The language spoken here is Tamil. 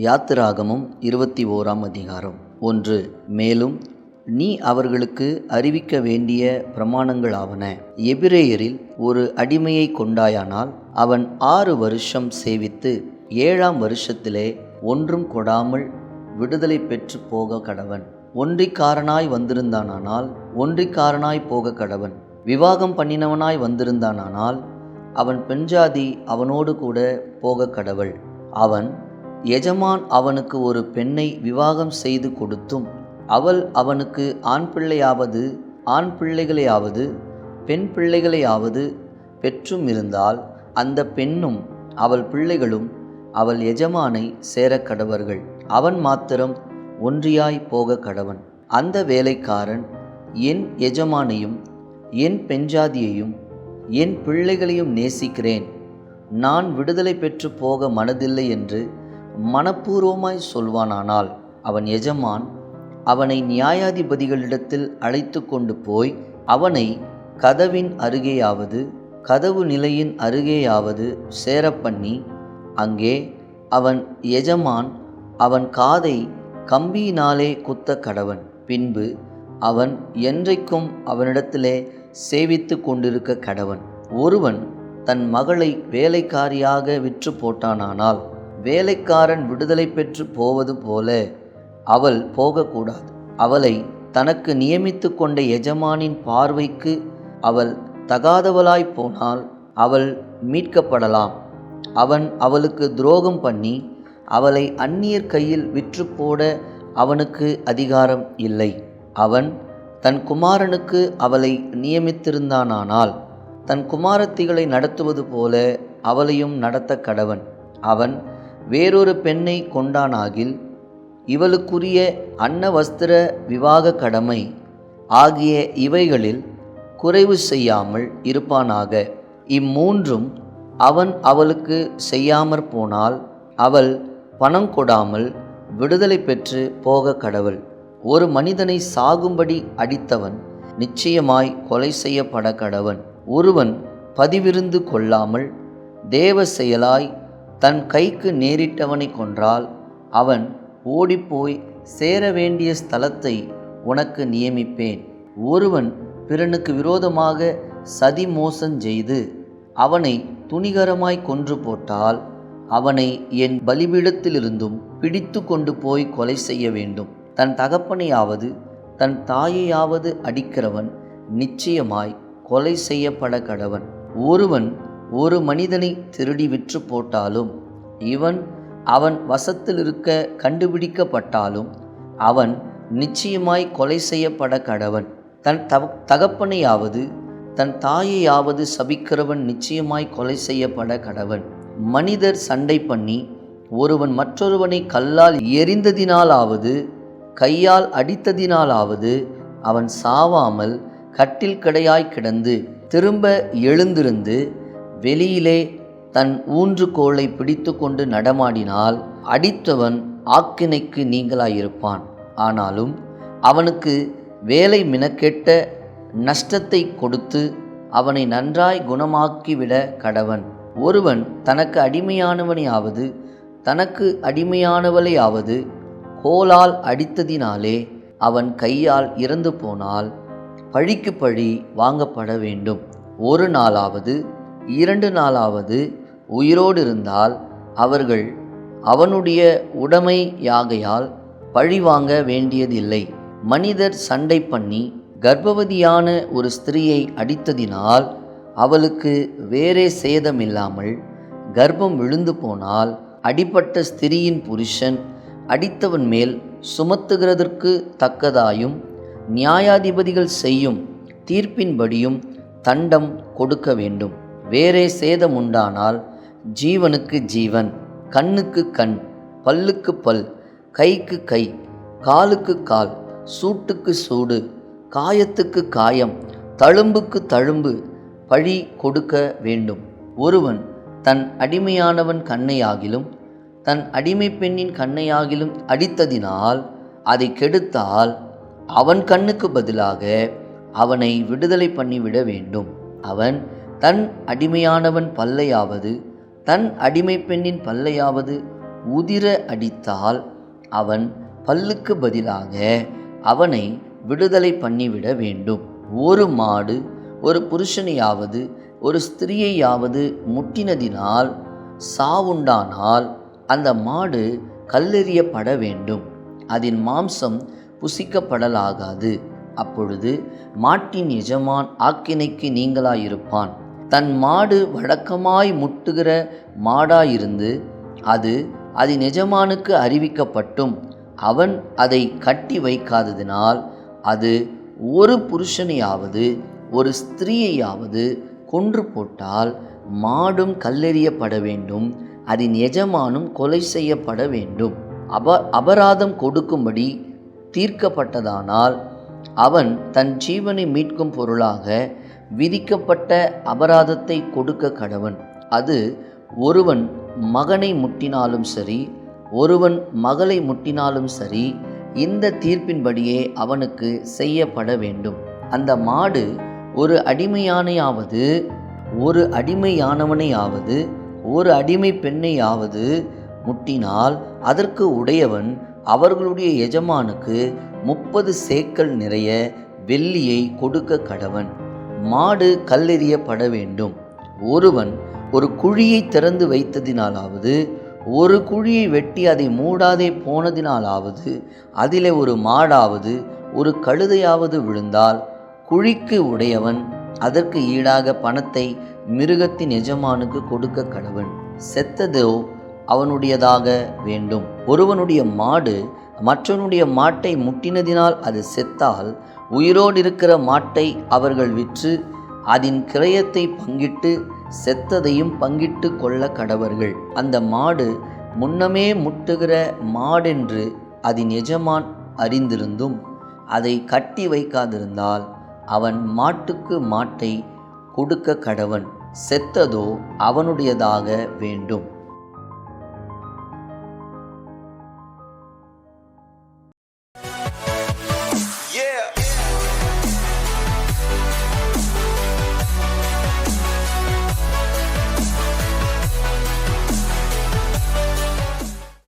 யாத்திராகமும் இருபத்தி ஓராம் அதிகாரம். ஒன்று மேலும் நீ அவர்களுக்கு அறிவிக்க வேண்டிய பிரமாணங்களாவன. எபிரேயரில் ஒரு அடிமையை கொண்டாயானால் அவன் ஆறு வருஷம் சேவித்து ஏழாம் வருஷத்திலே ஒன்றும் கொடாமல் விடுதலை பெற்று போக கடவன். ஒன்றிக்காரனாய் வந்திருந்தானானால் ஒன்றிக்காரனாய் போக கடவன். விவாகம் பண்ணினவனாய் வந்திருந்தானானால் அவன் பெண்ஜாதி அவனோடு கூட போக கடவள். அவன் எஜமான் அவனுக்கு ஒரு பெண்ணை விவாகம் செய்து கொடுத்தும் அவள் அவனுக்கு ஆண் பிள்ளையாவது ஆண் பிள்ளைகளையாவது பெண் பிள்ளைகளையாவது பெற்றும் இருந்தால் அந்த பெண்ணும் அவள் பிள்ளைகளும் அவள் எஜமானை சேர கடவர்கள். அவன் மாத்திரம் ஒன்றியாய் போக கடவன். அந்த வேலைக்காரன் என் எஜமானையும் என் பெண்ஜாதியையும் என் பிள்ளைகளையும் நேசிக்கிறேன். நான் விடுதலை பெற்று போக மனதில்லை என்று மனப்பூர்வமாய் சொல்வானானால் அவன் எஜமான் அவனை நியாயாதிபதிகளிடத்தில் அழைத்து கொண்டு போய் அவனை கதவின் அருகேயாவது கதவு நிலையின் அருகேயாவது சேரப்பண்ணி அங்கே அவன் எஜமான் அவன் காதை கம்பியினாலே குத்த கடவன். பின்பு அவன் என்றைக்கும் அவனிடத்திலே சேவித்து கொண்டிருக்க கடவன். ஒருவன் தன் மகளை வேலைக்காரியாக விற்று போட்டானானால் வேலைக்காரன் விடுதலை பெற்று போவது போல அவள் போகக்கூடாது. அவளை தனக்கு நியமித்து கொண்ட எஜமானின் பார்வைக்கு அவள் தகாதவளாய் போனால் அவள் மீட்கப்படலாம். அவன் அவளுக்கு துரோகம் பண்ணி அவளை அந்நியர் கையில் விற்று போட அவனுக்கு அதிகாரம் இல்லை. அவன் தன் குமாரனுக்கு அவளை நியமித்திருந்தானானால் தன் குமாரத்திகளை நடத்துவது போல அவளையும் நடத்த கடவன். அவன் வேறொரு பெண்ணை கொண்டானாகில் இவளுக்குரிய அன்ன வஸ்திர விவாக கடமை ஆகிய இவைகளில் குறைவு செய்யாமல் இருப்பானாக. இம்மூன்றும் அவன் அவளுக்கு செய்யாமற் போனால் அவள் பணம் கொடாமல் விடுதலை பெற்று போக கடவுள். ஒரு மனிதனை சாகும்படி அடித்தவன் நிச்சயமாய் கொலை செய்யப்பட கடவன். ஒருவன் பதிவிருந்து கொள்ளாமல் தேவ செயலாய் தன் கைக்கு நேரிட்டவனை கொன்றால் அவன் ஓடிப்போய் சேர வேண்டிய ஸ்தலத்தை உனக்கு நியமிப்பேன். ஒருவன் பிறனுக்கு விரோதமாக சதி மோசம் செய்து அவனை துணிகரமாய் கொன்று போட்டால் அவனை என் பலிபீடத்திலிருந்தும் பிடித்து கொண்டு போய் கொலை செய்ய வேண்டும். தன் தகப்பனையாவது தன் தாயையாவது அடிக்கிறவன் நிச்சயமாய் கொலை செய்யப்பட கடவன். ஒருவன் ஒரு மனிதனை திருடி விற்று போட்டாலும் இவன் அவன் வசத்தில் இருக்க கண்டுபிடிக்கப்பட்டாலும் அவன் நிச்சயமாய் கொலை செய்யப்பட கடவன். தன் தவ தகப்பனையாவது தன் தாயையாவது சபிக்கிறவன் நிச்சயமாய் கொலை செய்யப்பட கடவன். மனிதர் சண்டை பண்ணி ஒருவன் மற்றொருவனை கல்லால் எரிந்ததினாலாவது கையால் அடித்ததினாலாவது அவன் சாவாமல் கட்டில் கடையாய் கிடந்து திரும்ப எழுந்திருந்து வெளியிலே தன் ஊன்றுகோலை பிடித்து கொண்டு நடமாடினால் அடித்தவன் ஆக்கினைக்கு நீங்களாயிருப்பான். ஆனாலும் அவனுக்கு வேலை மினக்கெட்ட நஷ்டத்தை கொடுத்து அவனை நன்றாய் குணமாக்கிவிட கடவன். ஒருவன் தனக்கு அடிமையானவனையாவது தனக்கு அடிமையானவளையாவது கோலால் அடித்ததினாலே அவன் கையால் இறந்து போனால் பழிக்கு பழி வாங்கப்பட வேண்டும். ஒரு நாளாவது இரண்டு நாளாவது உயிரோடு இருந்தால் அவர்கள் அவனுடைய உடைமையாகையால் பழி வாங்க வேண்டியதில்லை. மனிதர் சண்டை பண்ணி கர்ப்பவதியான ஒரு ஸ்திரீயை அடித்ததினால் அவளுக்கு வேறே சேதமில்லாமல் கர்ப்பம் விழுந்து போனால் அடிப்பட்ட ஸ்திரீயின் புருஷன் அடித்தவன் மேல் சுமத்துகிறதற்கு தக்கதாயும் நியாயாதிபதிகள் செய்யும் தீர்ப்பின்படியும் தண்டம் கொடுக்க வேண்டும். வேறே சேதம் உண்டானால் ஜீவனுக்கு ஜீவன் கண்ணுக்கு கண் பல்லுக்கு பல் கைக்கு கை காலுக்கு கால் சூட்டுக்கு சூடு காயத்துக்கு காயம் தழும்புக்கு தழும்பு பழி கொடுக்க வேண்டும். ஒருவன் தன் அடிமையானவன் கண்ணையாகிலும் தன் அடிமை பெண்ணின் கண்ணையாகிலும் அடித்ததினால் அதை கெடுத்தால் அவன் கண்ணுக்கு பதிலாக அவனை விடுதலை பண்ணிவிட வேண்டும். அவன் தன் அடிமையானவன் பல்லையாவது தன் அடிமை பெண்ணின் பல்லையாவது உதிர அடித்தால் அவன் பல்லுக்கு பதிலாக அவனை விடுதலை பண்ணிவிட வேண்டும். ஒரு மாடு ஒரு புருஷனையாவது ஒரு ஸ்திரீயையாவது முட்டினதினால் சாவுண்டானால் அந்த மாடு கல்லெறியப்பட வேண்டும். அதன் மாம்சம் புசிக்கப்படலாகாது. அப்பொழுது மாட்டின் எஜமான் ஆக்கினைக்கு நீங்களாயிருப்பான். தன் மாடு வழக்கமாய் முட்டுகிற மாடாயிருந்து அது அது எஜமானுக்கு அறிவிக்கப்பட்டும். அவன் அதை கட்டி வைக்காததினால் அது ஒரு புருஷனையாவது ஒரு ஸ்திரீயையாவது கொன்று போட்டால் மாடும் கல்லெறியப்பட வேண்டும் அதன் எஜமானும் கொலை செய்யப்பட வேண்டும். அப அபராதம் கொடுக்கும்படி தீர்க்கப்பட்டதானால் அவன் தன் ஜீவனை மீட்கும் பொருளாக விதிக்கப்பட்ட அபராதத்தை கொடுக்க கடவன். அது ஒருவன் மகனை முட்டினாலும் சரி ஒருவன் மகளை முட்டினாலும் சரி இந்த தீர்ப்பின்படியே அவனுக்கு செய்யப்பட வேண்டும். அந்த மாடு ஒரு அடிமையானையாவது ஒரு அடிமையானவனையாவது ஒரு அடிமை பெண்ணையாவது முட்டினால் அதற்கு உடையவன் அவர்களுடைய எஜமானுக்கு முப்பது சேக்கல் நிறைய வெள்ளியை கொடுக்க கடவன். மாடு கல்லெறியப்பட வேண்டும். ஒருவன் ஒரு குழியை திறந்து வைத்ததினாலாவது ஒரு குழியை வெட்டி அதை மூடாதே போனதினாலாவது அதிலே ஒரு மாடாவது ஒரு கழுதையாவது விழுந்தால் குழிக்கு உடையவன் அதற்கு ஈடாக பணத்தை மிருகத்தின் எஜமானுக்கு கொடுக்க கடவன். செத்ததோ அவனுடையதாக வேண்டும். ஒருவனுடைய மாடு மற்றவனுடைய மாட்டை முட்டினதினால் அது செத்தால் உயிரோடு இருக்கிற மாட்டை அவர்கள் விற்று அதன் கிரயத்தை பங்கிட்டு செத்ததையும் பங்கிட்டு கொள்ள கடவர்கள். அந்த மாடு முன்னமே முட்டுகிற மாடென்று அதன் எஜமான் அறிந்திருந்தும் அதை கட்டி வைக்காதிருந்தால் அவன் மாட்டுக்கு மாட்டை கொடுக்க கடவன். செத்ததோ அவனுடையதாக வேண்டும்.